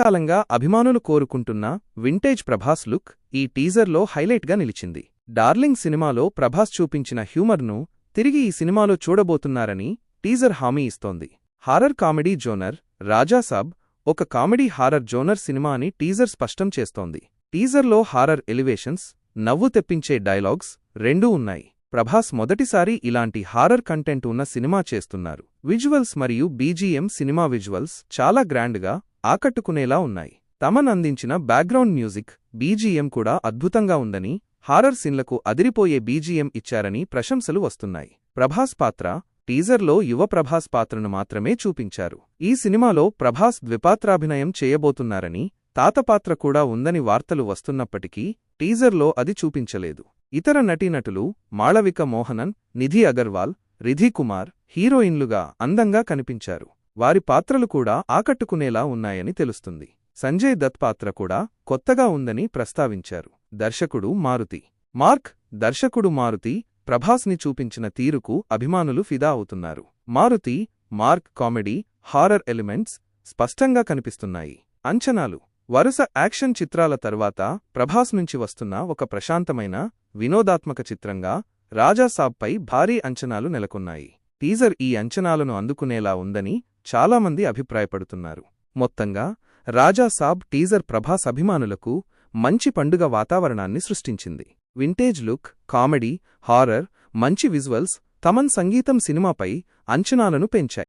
కాలంగా అభిమానులు కోరుకుంటున్న వింటేజ్ ప్రభాస్ లుక్ ఈ టీజర్లో హైలైట్గా నిలిచింది. డార్లింగ్ సినిమాలో ప్రభాస్ చూపించిన హ్యూమర్ను తిరిగి ఈ సినిమాలో చూడబోతున్నారని టీజర్ హామీ ఇస్తోంది. హారర్ కామెడీ జోనర్ రాజాసాబ్ ఒక కామెడీ హారర్ జోనర్ సినిమా అని టీజర్ స్పష్టం చేస్తోంది. టీజర్లో హారర్ ఎలివేషన్స్ నవ్వు తెప్పించే డైలాగ్స్ రెండూ ఉన్నాయి. ప్రభాస్ మొదటిసారి ఇలాంటి హారర్ కంటెంట్ ఉన్న సినిమా చేస్తున్నారు. విజువల్స్ మరియు బీజీఎం సినిమా విజువల్స్ చాలా గ్రాండ్గా ఆకట్టుకునేలా ఉన్నాయి. తమన్ అందించిన బ్యాక్గ్రౌండ్ మ్యూజిక్ బీజీఎం కూడా అద్భుతంగా ఉందని హారర్ సీన్లకు అదిరిపోయే బీజీఎం ఇచ్చారని ప్రశంసలు వస్తున్నాయి. ప్రభాస్ పాత్ర టీజర్లో యువ ప్రభాస్ పాత్రను మాత్రమే చూపించారు. ఈ సినిమాలో ప్రభాస్ ద్విపాత్రాభినయం చేయబోతున్నారని తాత పాత్ర కూడా ఉందని వార్తలు వస్తున్నప్పటికీ టీజర్లో అది చూపించలేదు. ఇతర నటీనటులు మాళవిక మోహనన్ నిధి అగర్వాల్ రిధి కుమార్ హీరోయిన్లుగా అందంగా కనిపించారు. వారి పాత్రలు కూడా ఆకట్టుకునేలా ఉన్నాయని తెలుస్తుంది. సంజయ్ దత్ పాత్ర కూడా కొత్తగా ఉందని ప్రస్తావించారు. దర్శకుడు మారుతి. మార్క్ దర్శకుడు మారుతి ప్రభాస్ని చూపించిన తీరుకు అభిమానులు ఫిదా అవుతున్నారు. Maruthi mark comedy horror elements స్పష్టంగా కనిపిస్తున్నాయి. అంచనాలు. వరుస యాక్షన్ చిత్రాల తర్వాత ప్రభాస్ నుంచి వస్తున్న ఒక ప్రశాంతమైన వినోదాత్మక చిత్రంగా రాజాసాబ్పై భారీ అంచనాలు నెలకొన్నాయి. టీజర్ ఈ అంచనాలను అందుకునేలా ఉందని చాలామంది అభిప్రాయపడుతున్నారు. మొత్తంగా రాజాసాబ్ టీజర్ ప్రభాస్ అభిమానులకు మంచి పండుగ వాతావరణాన్ని సృష్టించింది. వింటేజ్ లుక్ కామెడీ హారర్ మంచి విజువల్స్ తమన్ సంగీతం సినిమాపై అంచనాలను పెంచాయి.